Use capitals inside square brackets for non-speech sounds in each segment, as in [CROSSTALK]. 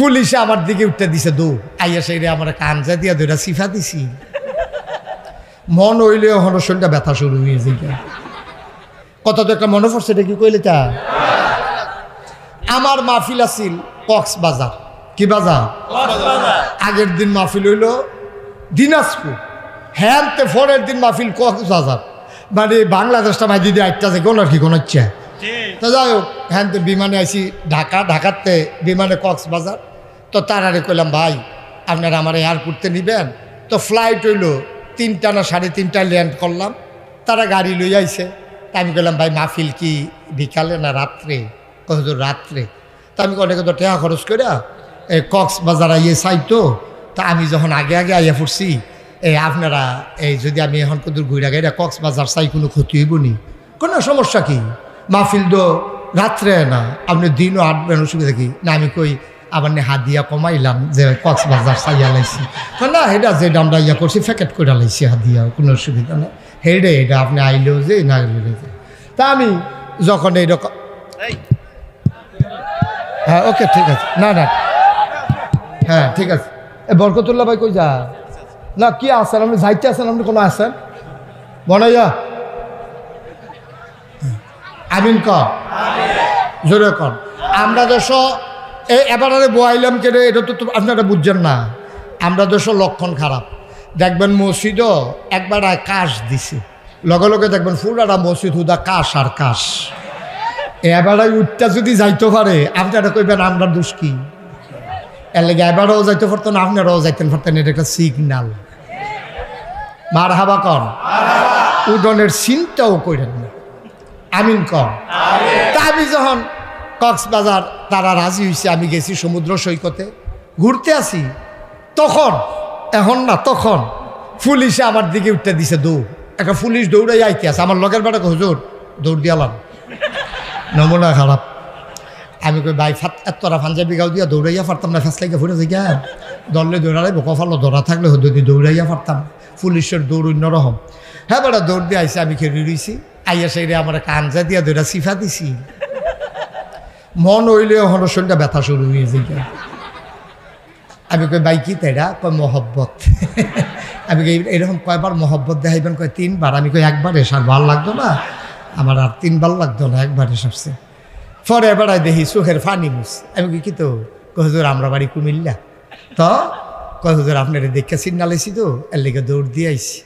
পুলিশে আমার দিকে উঠতে দিছে দৌ আইয়া সেই আমার কানজা দিয়া দুইটা সিফা দিছি। মন হইলে হন শরীরটা ব্যথা শুরু হয়ে যায় কত তো একটা মনে পড়ছে এটা কি কইলে তা? আমার মাহফিল আছিল কক্সবাজার। কি বাজার? আগের দিন মাহফিল হইল দিনাজপুর। হ্যান্তে ফোনের দিন মাহফিল কক্সবাজার। মানে বাংলাদেশটা মাই দিদি আটটা যে কোন আর কি কোন হচ্ছে তো যাই হোক হ্যান্তে বিমানে আইসি ঢাকা ঢাকাতে বিমানে কক্সবাজার। তো তারারে কইলাম, ভাই, আপনারা আমার এয়ারপোর্টে নিবেন? তো ফ্লাইট হইল তিনটা না সাড়ে তিনটায় ল্যান্ড করলাম। তারা গাড়ি লই আইছে। তা আমি বললাম ভাই, মাহফিল কি বিকালে না রাত্রে? কত রাত্রে। তা আমি অনেকে তো টাকা খরচ করে এই কক্সবাজার আইয়ে চাই তো। তা আমি যখন আগে আগে আইয়া পড়ছি এই আপনারা এই যদি আমি এখন কত ঘুরে গাইরা কক্সবাজার চাই, কোনো ক্ষতি হইব নি? কোনো সমস্যা কি? মাহফিল তো রাত্রে না, আপনি দিনও আটবেন, অসুবিধা কি? না, আমি কই আবার নে হাদিয়া কমাইলাম যে কক্সবাজার চাইয়া লাইছি। তো না এটা যে দামটা ইয়া করছি প্যাকেট করে লাইছি হাদিয়া কোনো অসুবিধা না হেডে এটা আপনি আইলেও যে না তা আমি যখন এই এইরকম হ্যাঁ ওকে ঠিক আছে। না না। হ্যাঁ ঠিক আছে। এ বরকতুল্লাহ ভাই কই যা না কি আছেন? আপনি যাইতে আছেন? আপনি কোনো আছেন? বনাইয়া। আমিন ক জোরে কর আমরা দেশ এই এবারে বয়াইলাম কেন এটা তো আপনারা বুঝছেন না। আমরা দেশ লক্ষণ খারাপ। দেখবেন মসজিদও একবার কাশ দিছে। লগে লগে দেখবেন ফুলারা মসজিদ হুদা কাশ আর কাশ। এবারে উঠটা যদি যাইতে পারে আপনারা কইবেন আমরা দোষ কি? এর লেগে এবারও যাইতে পারতেন আপনারাও যাইতেন পারতেন এটা একটা সিগনাল মার হাবা কর উডনের চিন্তাও করেন না। আমিন কর তা আমি যখন কক্সবাজার, তারা রাজি হয়েছে আমি গেছি সমুদ্র সৈকতে। ঘুরতে আসি। তখন, এখন না, তখন পুলিশে আমার দিকে উঠতে দিছে দৌড়। একটা পুলিশ দৌড়াই আইতে আছে। আমার লগের বেটা হুজুর, দৌড় দিয়ালাম নমুনা খারাপ। আমি কই, ভাই, ফাত, এতরা পাঞ্জাবি গাও দিয়া দৌড়াইয়া পারতাম না ফেসলাইকে ফুটে যাই গা দললে দৌড়ালাই কপালো দৌড়া থাকলে যদি দৌড়াইয়া পারতাম পুলিশের দৌড় অন্যরকম হ্যাঁ বেটা, দৌড় দিয়ে আইসে আমি খেয়ে রইছি। আইয়া সেইরে আমার কানজা দিয়া দৌড়া সিফা দিছি। মন হইলে হন শরীরটা ব্যথা শুরু হয়ে গা। আমি কই, ভাই, কি তাইরা কয়, মহব্বত। আমি কই, এরকম কয়বার মহব্বত দেখাইবেন? কয়, তিনবার। আমি কই, একবার এসার ভালো লাগতো না। আমার আর তিনবার লাগতো না, একবার এসবছে পরে বেড়ায় দেখি চোখের ফানি মুস আমি কই, কি তো? কয়, হুজুর, আমরা বাড়ি কুমিল্লা। তো কয়, হুজুর, আপনার দেখে সিগনালাইছি তো, এর লেগে দৌড় দিয়ে আইছি।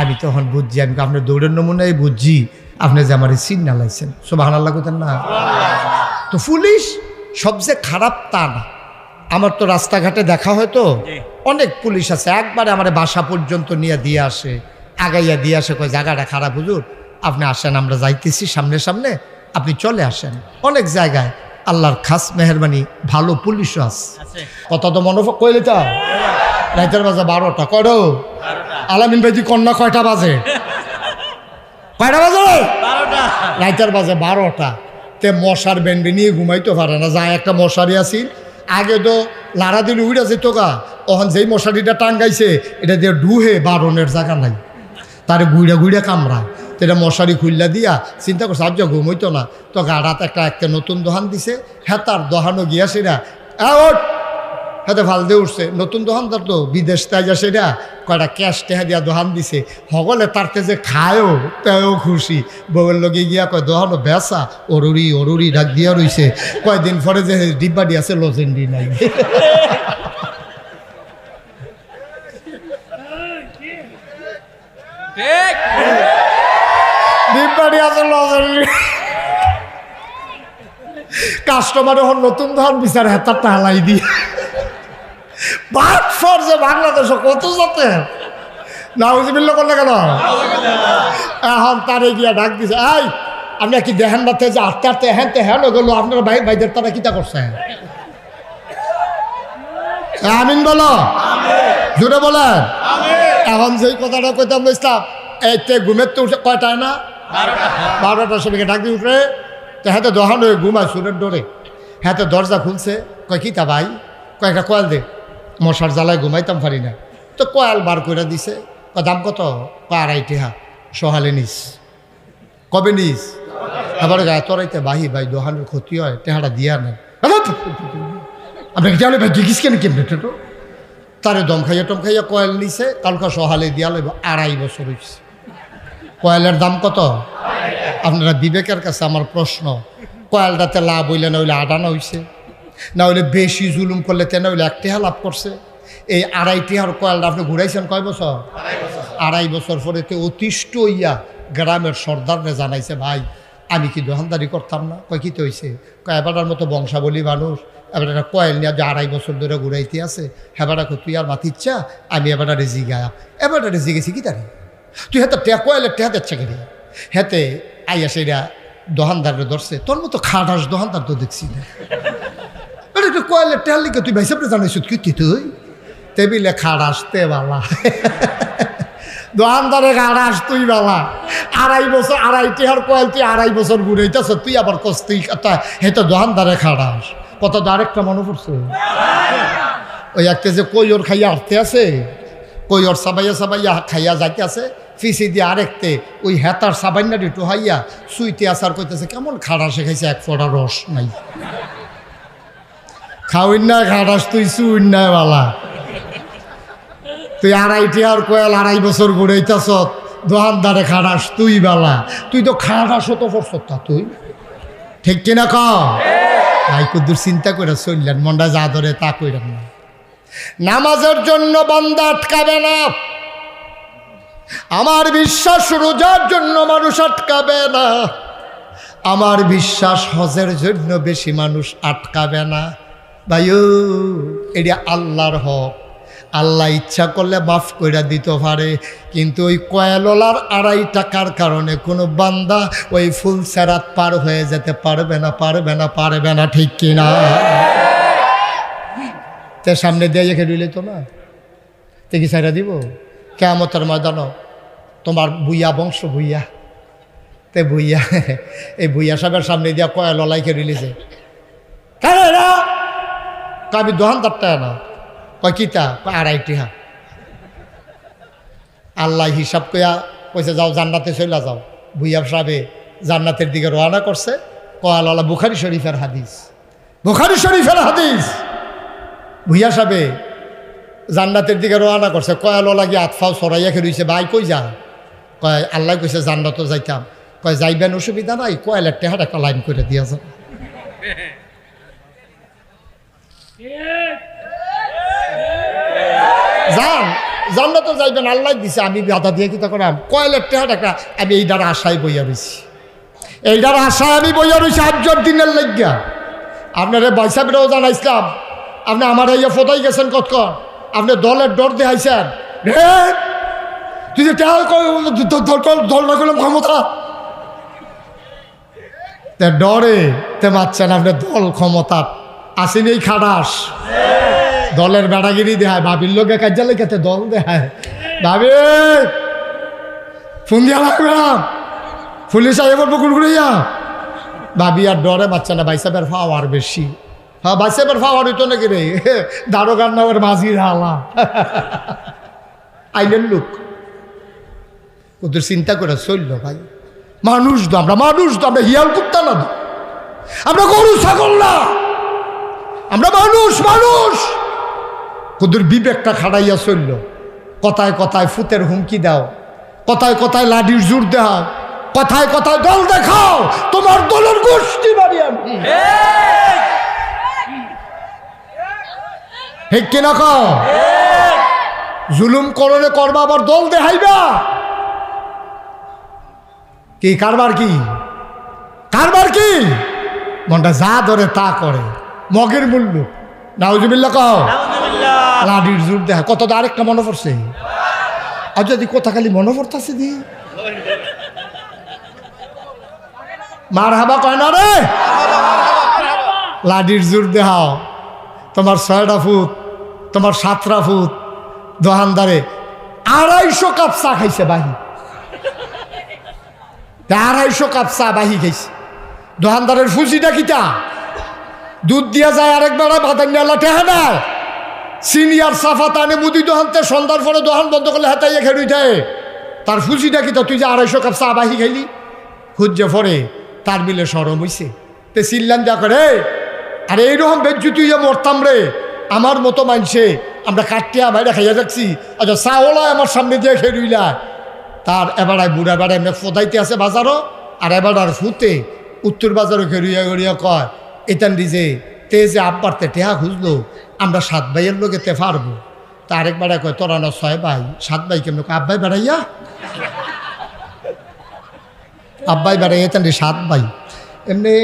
আমি তখন বুঝছি, আমি আপনার দৌড়ের নমুনায় বুঝছি, আপনি যে আমার সিগনালাইছেন। সব হানার লাগুতেন না। তো পুলিশ সবচেয়ে খারাপ তা না। আমার তো রাস্তাঘাটে দেখা হয় তো অনেক পুলিশ আছে একবারে আমার বাসা পর্যন্ত নিয়ে দিয়ে আসে আগাইয়া দিয়ে আসে কয় জায়গাটা খারাপ হুজুর আপনি আসেন আমরা যাইতেছি সামনে সামনে আপনি চলে আসেন। অনেক জায়গায় আল্লাহর খাস মেহরবানি ভালো পুলিশও আছে। কত তো মনে কইলে তা? রাইতের বাজে বারোটা করো আলামিন ভাই কন্যা কয়টা বাজে? [LAUGHS] কয়টা বাজে রাইতের বাজে বারোটা। তে মশার বেনবে নিয়ে ঘুমাইতে পারে না যা একটা মশারি আসি আগে তো লাড়া দিলে উড়ে যেত গা তখন যেই মশারিটা টাঙ্গাইছে এটা দিয়ে ডুহে বারণের জায়গা নাই। তার গুইড়া গুইড়া কামড়া তো এটা মশারি খুললা দিয়া চিন্তা করছে আজ ঘুমাইতো না। তো গাড়াত একটা একটা নতুন দোহান দিছে হ্যাঁ তার দোহানও গিয়া সেটা "আ, ওঠ! হাতে ভালো দিয়ে উঠছে। নতুন দোকানদার তো বিদেশ তাই যা সেটা কয়টা ক্যাশ টেহা দিয়া দোকান দিছে। সকলে তারতে যে খায়ও তেও খুশি। বউয়ের লগে গিয়া কয় দোকানও বেসা অরুরি অরুরি ডাক দিয়া রইছে। কয়দিন পরে যে ডিব্বাডি আছে লজেন্ডি নাই। লজেন্ডি কাস্টমার এখন নতুন ধরন বিচার হেতারটা হালাই দিয়ে। বাদ ফর যে বাংলাদেশে কত যাতে নাউজিবিল্লা করলে কেন? এখন তারে গিয়া ডাক দিছে, এই আপনার কি দেখেন না যে আস্তে আস্তে হ্যাঁ তে হ্যাঁ গেলো, আপনার ভাই ভাইদের তারা কিতা করছে? আমিন বলো। জুড়ে বলেন। এখন যেই কথাটা কইতাম ইসলাম এই তে ঘুমের তো উঠে কয়টায় না? বারোটার সময় ডাক দিয়ে উঠে, তো হাতে দহান হয়ে ঘুমায়, সুরের ডোরে। হাতে দরজা খুলছে, কয় কিতা ভাই? কয়েকটা কয়াল দে। মশার জ্বালায় ঘুমাইতাম পারি না। তো কয়াল বার করে দিছে দাম কত? আড়াই টেহা। সহালে নিস। কবে নিস? আবার গায়ে তরাইতে বাহি, ভাই, দোহানের ক্ষতি হয়, টেহাটা দিয়া নেন আপনাকে ভাই জিজ্ঞিস কেন কেমনে তারে দম খাইয়া টম খাইয়া কয়েল নিছে কালকা সহালে দিয়া লইব, আড়াই বছর হয়েছে কয়েলের দাম কত? আপনারা বিবেকের কাছে আমার প্রশ্ন, কয়েলটাতে লাভ হইলে না হইলে আডানা হইছে। না হইলে বেশি জুলুম করলে তে না হইলে এক টেহা লাভ করছে। এই আড়াই টেহার কয়েলটা আপনি ঘুরাইছেন কয় বছর? আড়াই বছর পরে তে অতিষ্ঠ হইয়া গ্রামের সর্দাররে জানাইছে, ভাই, আমি কি দোকানদারি করতাম না? কয়, কি তো হয়েছে কয় এবারটার মতো বংশাবলী মানুষ, এবার একটা কয়েল নিয়ে যে আড়াই বছর ধরে ঘুরাইতে আছে হেবাটা তুই আর মাতিচ্ছা আমি এবারটা রেজি গায়া এবারটা রেজি গেছি কি তারি? তুই হাতে টে কয়েলের টেহা দিচ্ছে কেন? হেতে আইয়া সেটা দোকানদারে ধরছে, তোর মতো খাটাস দোকানদার তো দেখছি না। কয়েলের টেহার লিখে তুই ভাইসাবরে জানাইছ, কি তুই? টেবিলে খাড়াস তে বালা। দোকানদারে খাড়াস তুই বালা। আড়াই বছর, আড়াই টেহার কয়েল তুই আড়াই বছর ঘুরাইতেছ তুই আবার কস তুই হে তো দোকানদারে খাড়াস কত তো আরেকটা মনে পড়ছে। ওই একটা যে কই ওর খাইয়া আসতে আছে। কই ওর সাবাইয়া সাবাইয়া খাইয়া যাইতে আছে। ফিসি দিয়ে আরেকতে ওই হেতার সাবাইনা একটু হাইয়া সুইতে আসার কইতেছে, কেমন খাড়া শেখাইছে এক ফোঁটা রস নাই। খাওয়াই না খাটাস তুই সুইন না বালা। তুই আড়াইটি আর কয়াল আড়াই বছর ঘুরাইতেছ দোকানদারে খাটাস তুই বালা। তুই তো খাটাস তো করছ তুই? ঠিক কিনা ক? ভাই কুদ্দুর চিন্তা করে চললেন, মনটা যা ধরে তা কইলেন না। নামাজের জন্য বান্দা আটকাবে না। আমার বিশ্বাস রোজার জন্য মানুষ আটকাবে না। আমার বিশ্বাস হজের জন্য বেশি মানুষ আটকাবে না। ভাইও এটা আল্লাহর হক। আল্লাহ ইচ্ছা করলে মাফ করে দিতে পারে, কিন্তু ওই কয়েললার আড়াই টাকার কারণে কোনো বান্দা ওই ফুল সেরাত পার হয়ে যেতে পারবে না পারবে না পারবে না, ঠিক কিনা তে সামনে দিয়ে রেখে দিলে তো না? তে কি সাইরা দিব? কেমতের ময়দানও তোমার বুইয়া বংশ বুইয়া তে বুইয়া এই বুইয়া সাহেবের সামনে দিয়া কয়েল লাইকে রিলিজে কেন না আমি দোকানদারটা না। কয় কিতা কয়, আড়াইটি হা আল্লাহ হিসাব কইয়া কইছে, যাও, জান্নাতে চলে যাও। ভুইয়া সাহেবে জান্নাতের দিকে রওনা করছে। কয়ালওয়ালা বুখারি শরীফের হাদিস। বুখারি শরীফের হাদিস। ভুইয়া সাহেবে জান্নাতের দিকে রওনা করছে। কয়ালওয়ালা গিয়ে আতফাও সরাইয়া খেয়ে ভাই, কই যা? কয়, আল্লাহ কইছে জান্নাতও যাইতাম। কয়, যাইবেন, অসুবিধা নাই। কয়লার টেহার একটা লাইন করে দিয়েছে যান জান্নাত তো যাইবেন, আল্লাহ দিছে, আমি বাধা দিয়ে কি তখন কয়লের টেহার একটা, আমি এইটার আশায় বইয়া রয়েছি এইটার আশায় আমি বইয়া রয়েছি আটজন দিনের লাগিয়া। আপনারা বৈশাখেরও জানাইছিলাম, আপনি আমার ইয়ে ফোটাই গেছেন কতক্ষণ? আপনি দলের ডর দেখাইছেন। রে তুই যে দল না করলাম ক্ষমতা? তে ডরে, তে মারছেন, আপনি দল ক্ষমতা আসেনি এই খাটাস। দলের বেড়াগিরি দেখায় ভাবির লোকে কাজা খেতে দল দেখায়। ভাবি ফোন দিয়া লাগবে পুলিশ আগে বলব কুড়কুড়িয়া ভাবি আর ডরে বাচ্চা না বাইসাবের ফাওয়ার বেশি। হ্যাঁ বাইসাবের ফাওয়ার হইতো নাকি রে? দারোগার নামের মাঝির হালা। আইনের লোক। ওদের চিন্তা করে চলল ভাই। মানুষ তো আমরা, মানুষ তো আমরা, হিয়াল কুত্তা না আমরা গরু, ছাগল না। আমরা মানুষ মানুষ। কুদুর বিবেকটা খাড়াইয়া চলল। কথায় কথায় ফুতের হুমকি দাও। কথায় কথায় লাডির জোর দাও কথায় কথায় দল দেখাও। তোমার দলের গোষ্ঠী বাড়ি আমি। ঠিক কিনা জুলুম করলে করবা আবার দল দেখাইবা? কি, কারবার কি? কারবার কি? মনটা যা ধরে তা করে। মগের মূল্য নাউজুবিল্লা কও। লাডির জোর দেখা কত আরেকটা মনে পড়ছে। আর যদি কথা খালি মনে পড়তেছে দি? মার হাবা কয় না রে? লাডির জোর দেহাও তোমার ছয়টা ফুট তোমার সাতটা ফুট দোকানদারে আড়াইশো কাপ চা খাইছে বাহি। আড়াইশো কাপ চা বাহি খাইছে। দোকানদারের ফুসিটা কিটা দুধ দিয়া যায় আরেকবার বাদান নেলা টেহা নেয় সিনিয়র সাফা তানে মুদি দোহানতে, সন্ধ্যার পরে দোহান বন্ধ করলে হাতাইয়া খেয়ে যায় তার ফুসিটা কি তো, তুই যে আড়াইশো কাপ চা বাহি খাইলি খুঁজে পরে তার মিলে সরম হইছে। তে চিল্লান যা করে আর এইরকম বেজ্জুতি হইয়া মরতাম রে। আমার মতো মানছে, আমরা কাটিয়া বাইরে খাইয়া যাচ্ছি। আচ্ছা চাওলাই আমার সামনে দিয়ে খেরুইলা তার এবারায় বুড়া বেড়া এমনি ফোদাইতে আছে বাজারও, আর এবার আর ফুতে উত্তর বাজারও খেরুইয়া গড়িয়া কয় এতান দিছে, তে যে আব্বারতে টেহা খুঁজলো, আমরা সাত ভাইয়ের লোকে তে পারব। তা আরেক বেড়া কয়, তোরা না ছয় ভাই, সাত ভাই কেমন আব্বাই বেড়াইয়া? আব্বাই বেড়াই এতান রে সাত ভাই। এমনি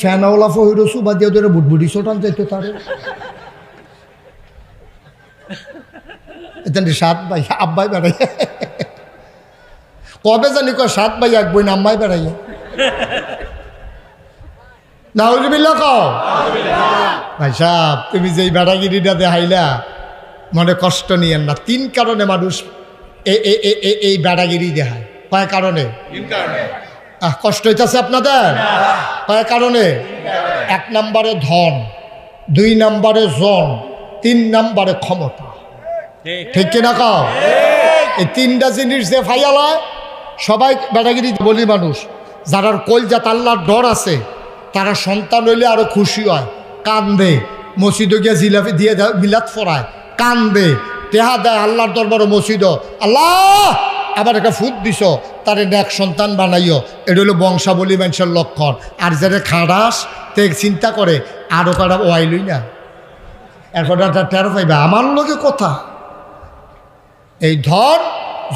ফ্যানওয়ালা ফহির সুবা দিয়ে ধরে বুটবুটি ছোটান যাইতো তারে। এতান সাত ভাই আব্বাই বেড়াইয়া। কবে জানি কয়, সাত ভাই এক বই আম্মাই বেড়াইয়া। নাউজুবিল্লা কও। ভাই সাহ তুমি যে এই বেড়াগিরিটা দেখাইলা মনে কষ্ট নিয়েন না। তিন কারণে মানুষ এই বেড়াগিরি দেখায়। কয় কারণে? আহ, কষ্ট হইতেছে আপনাদের? কয় কারণে? এক নম্বরে ধন দুই নম্বরে জন তিন নম্বরে ক্ষমতা। ঠিক। কিনা কও? এই তিনটা জিনিস যে ফাইয়ালায় সবাই বেড়াগিরি বলি মানুষ। যারার কলজাত আল্লাহর ডর আছে তারা সন্তান হইলে আরও খুশি হয়। কান্দে। মসজিদে গিয়ে জিলাপি দিয়ে দেয় মিলাদ ফরায়। কান্দে। তেহা দেয় আল্লাহর দরবার মসজিদ। আল্লাহ! আবার একটা ফুট দিছ। তারে এক সন্তান বানাইও। এটা হলো বংশাবলী মানুষের লক্ষণ। আর যারা খাড়াস, তে চিন্তা করে আরও কারা ওয়াইলই না। এখন একটা টের পাইবে। আমার লোকে কথা। এই ধন,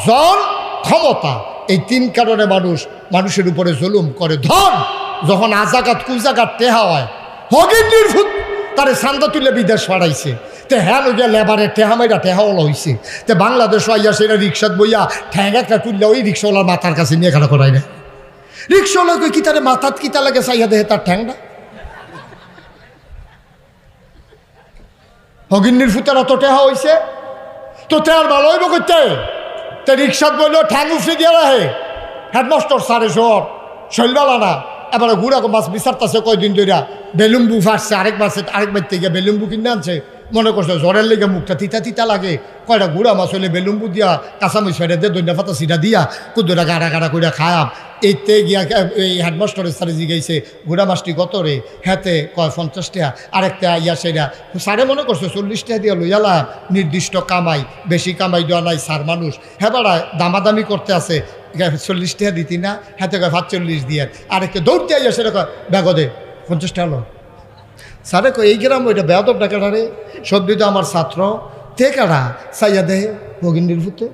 জন, ক্ষমতা, এই তিন কারণে মানুষ মানুষের উপরে জুলুম করে। ধন! যখন আজাগাত কুজাগাত টেহা হয় হগিন্দির ভূত, তারে সান্দা তুলে বিদেশ পাঠাইছে। তে হ্যাঁ গিয়া লেবারে টেহা মাইরা টেহাওয়ালা হইছে। তে বাংলাদেশ আইয়া সেটা রিক্সাত বইয়া ঠ্যাং একটা তুললে ওই রিক্সাওয়ালার মাথার কাছে নিয়ে খাড়া করাই না রিক্সাওয়ালা কই তারে মাথাত, কি তা লাগে চাইয়া দেহে তার ঠ্যাংটা? হগিন্নির ফুতের অত টেহা হইছে। তো তেয়ার ভালো হইব করতে তে রিক্সাত বলল ঠ্যাং উফরে দিয়ে রাহে। হেডমাস্টার, সারে শহর শৈলবালা না। এবারে ঘুরা মাছ বিচারতাছে কয়দিন ধরে বেলুম্বু ফাটছে, আরেক মাসে আরেক বার থেকে বেলুম্বু কিনে আনছে। মনে করছে, জ্বরের লেগে মুখটা তিতা তিতা লাগে। কয়টা গুড়া মাছ হলে বেলুম্বু দিয়া, কাঁচামরিচ ফেটে দে দৈন্য ফাতা সিটা দিয়া, কুদুরা গাড়া গাড়া করে খায়াম। এইতে গিয়া এই হেডমাস্টারের সারে জিগাইছে গুড়া মাছটি কত রে? হেতে কয়, পঞ্চাশ টাকা আরেকটা ইয়া সেটা সারে মনে করছে, চল্লিশ টাকা দিয়ে লইয়ালা নির্দিষ্ট কামাই, বেশি কামাই দেওয়া নাই সার মানুষ। হ্যাঁ বাড়া দামাদামি করতে আছে। চল্লিশ টাকা দিতি না, হাতে কয় সাতচল্লিশ দিয়ে। আরেকটা দৌড়তে আইয়া সেটা কয় ব্যাগদে পঞ্চাশ টাকা লো। স্যারে, কয়, এই গ্রাম ওইটা বেয়াদব ডাকাটা রে? সবজি তো আমার ছাত্র। তে কারা সাইয়া দেহে ভগিনীর ভূতে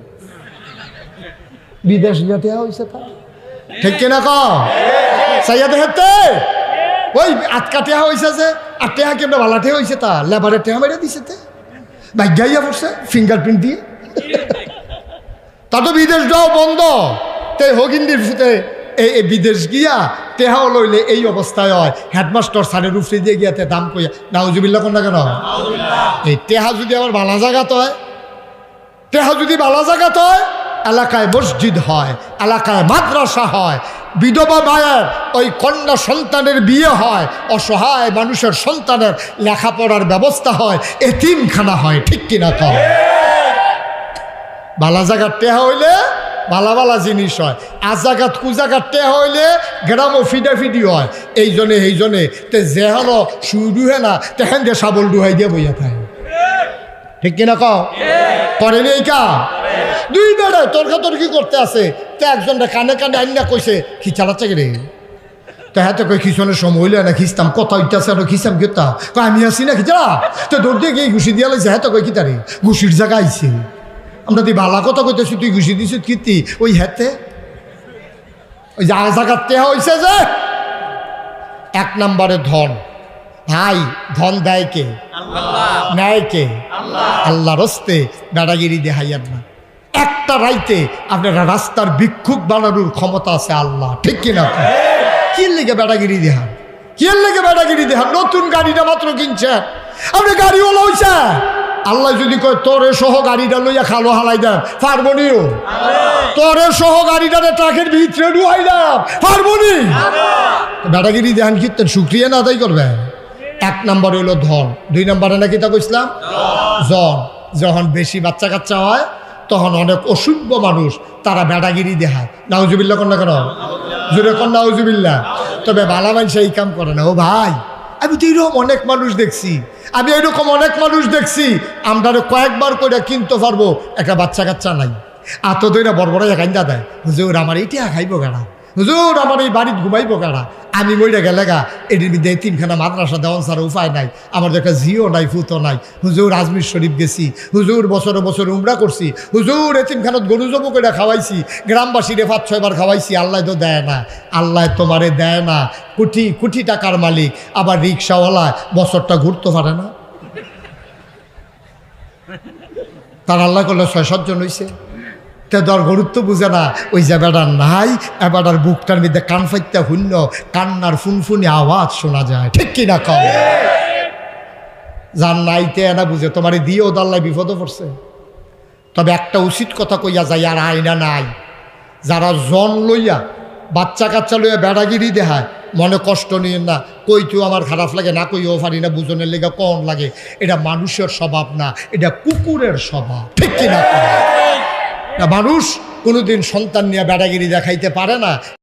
বিদেশ যাতে হয়েছে তা। ঠিক কিনা ক? সাইয়া দেহেতে ওই আটকা টেহা হয়েছে যে, আর টেহা কেমন ভালা টেহা হয়েছে তা? লেবারের টেহা মেরে দিছে তে। ভাগ্যাইয়া পড়ছে, ফিঙ্গারপ্রিন্ট দিয়ে। তা তো বিদেশ যাও বন্ধ। তে হগিন্দির ফুতে এই বিদেশ গিয়া তেহাও লইলে এই অবস্থায় হয়। হেডমাস্টার সারের উফরে দিয়ে গিয়াতে দাম কইয়া। নাউজুবিল্লা কোন না কেন? এই তেহা যদি আমার ভালো জায়গাত হয়, তেহা যদি ভালো জায়গাত হয়, এলাকায় মসজিদ হয়, এলাকায় মাদ্রাসা হয়, বিধবা মায়ের ওই কন্যা সন্তানের বিয়ে হয়, অসহায় মানুষের সন্তানের লেখাপড়ার ব্যবস্থা হয়, এ এতিমখানা হয়, ঠিক কিনা কম বালা জায়গার টেহা হইলে ভালা ভালা জিনিস হয়। আর জায়গাত কুজাগার টেহা হইলে গ্রামও ফিডাফিডি হয়। এই জনে এই জনে তে যেহানো শুরু হে না তেহেন যে সাবল ডুহাই দিয়ে বইয়া থাকে। ঠিক কিনা কও? করেনি এই কা দুই বেড়ে তর্কাতর্কি করতে আছে। তে একজনটা কানে কানে আইনা কইছে, কি চালাচ্ছে রে? তো হ্যাঁ তো কই, খিচনের সময় হইলে না খিস্তাম কথা হইতেছে আর খিস্তাম কেতা? আমি আসি না খিচা তো দৌড় দিয়ে গিয়ে ঘুষি দিয়া লাইছে হ্যাঁ তো কই কি তারে ঘুষির জায়গা আইছে। আমরা তুই বালা কথা কইতেছি তুই ঘুষি দিছিস কীর্তি ওই হেতে ওই যা জায়গাতে হয়েছে যে। এক নম্বরে ধন। ভাই ধন দেয় কে? নেয় কে? আল্লাহ। রস্তে বেড়াগিরি দেখাইয়ার না। একটা রাইতে আপনারা রাস্তার ভিক্ষুক বানানোর ক্ষমতা আছে আল্লাহ ঠিক কিনা কি লেগে বেড়াগিরি দেহান কি লেগে বেড়াগিরি দেহান নতুন গাড়িটা মাত্র কিনছে আপনি গাড়িওয়ালা হইছে আল্লাহ যদি কয় তোরে সহ গাড়িটা লইয়া খালো হালাই দেন। পারবনিও তোরে সহ গাড়িটারে ট্রাকের ভিতরে ঢুয়াইলাম পারবনি বেড়াগিরি দেহান কীর্তন শুক্রিয়া না আদায় করবে? এক নম্বর হইল ধন। দুই নম্বরে নাকি তা কইসলাম জন যখন বেশি বাচ্চা কাচ্চা হয় তখন অনেক অসভ্য মানুষ তারা বেড়াগিরি দেখায়। নাউজুবিল্লা কন্যা কেন? জুড়ে কন নাউজুবিল্লা তবে বালা মানুষ এই কাম করে না। ও ভাই আমি তো এরকম অনেক মানুষ দেখছি। আমি এরকম অনেক মানুষ দেখছি। আমরা কয়েকবার করে কিনতে পারব, একটা বাচ্চা কাচ্চা নাই। আত দইরা বড় বড় একাইন্দা দেয় ওরা আমার এইটা খাইবো গাড়া হুজুর, আমার এই বাড়িতে ঘুমাইবো গাড়া আমি মইরা গেলে গা এটির মধ্যে তিনখানা মাদ্রাসা দেওয়ান ছাড়া উপায় নাই, আমার দেখা জিও নাই ফুতো নাই। হুজুর, আজমির শরীফ গেছি। হুজুর, বছরে বছরে উমরা করছি। হুজুর এতিমখানত গরু জব করে খাওয়াইছি। গ্রামবাসীরে পাঁচ ছয়বার খাওয়াইছি, আল্লাহ তো দেয় না। আল্লাহ তোমারে দেয় না। কোটি কোটি টাকার মালিক, আবার রিক্সাওয়ালা বছরটা ঘুরতে পারে না। তার আল্লাহ করলে ছয় সাতজন হয়েছে তে গুরুত্ব বুঝে না। ওই যে বেড়ার নাই এবাডার বুকটার মধ্যে কান ফাইতে শূন্য কান্নার ফুনফুনি আওয়াজ শোনা যায়। ঠিক কিনা কম যার নাইতে এনা বুঝে, তোমার দিয়েও দাল্লাই বিপদও পড়ছে। তবে একটা উচিত কথা কইয়া যায়, আর আয়না নাই। যারা জন লইয়া বাচ্চা কাচ্চা লইয়া বেড়াগিরি দেহায় মনে কষ্ট নিয়ে না। কই কইতো আমার খারাপ লাগে? না কইও পারি না, বুঝনের লেগে কন লাগে? এটা মানুষের স্বভাব না, এটা কুকুরের স্বভাব। ঠিক কিনা না মানুষ কোনোদিন সন্তান নিয়ে বেড়াগিরি দেখাইতে পারে না।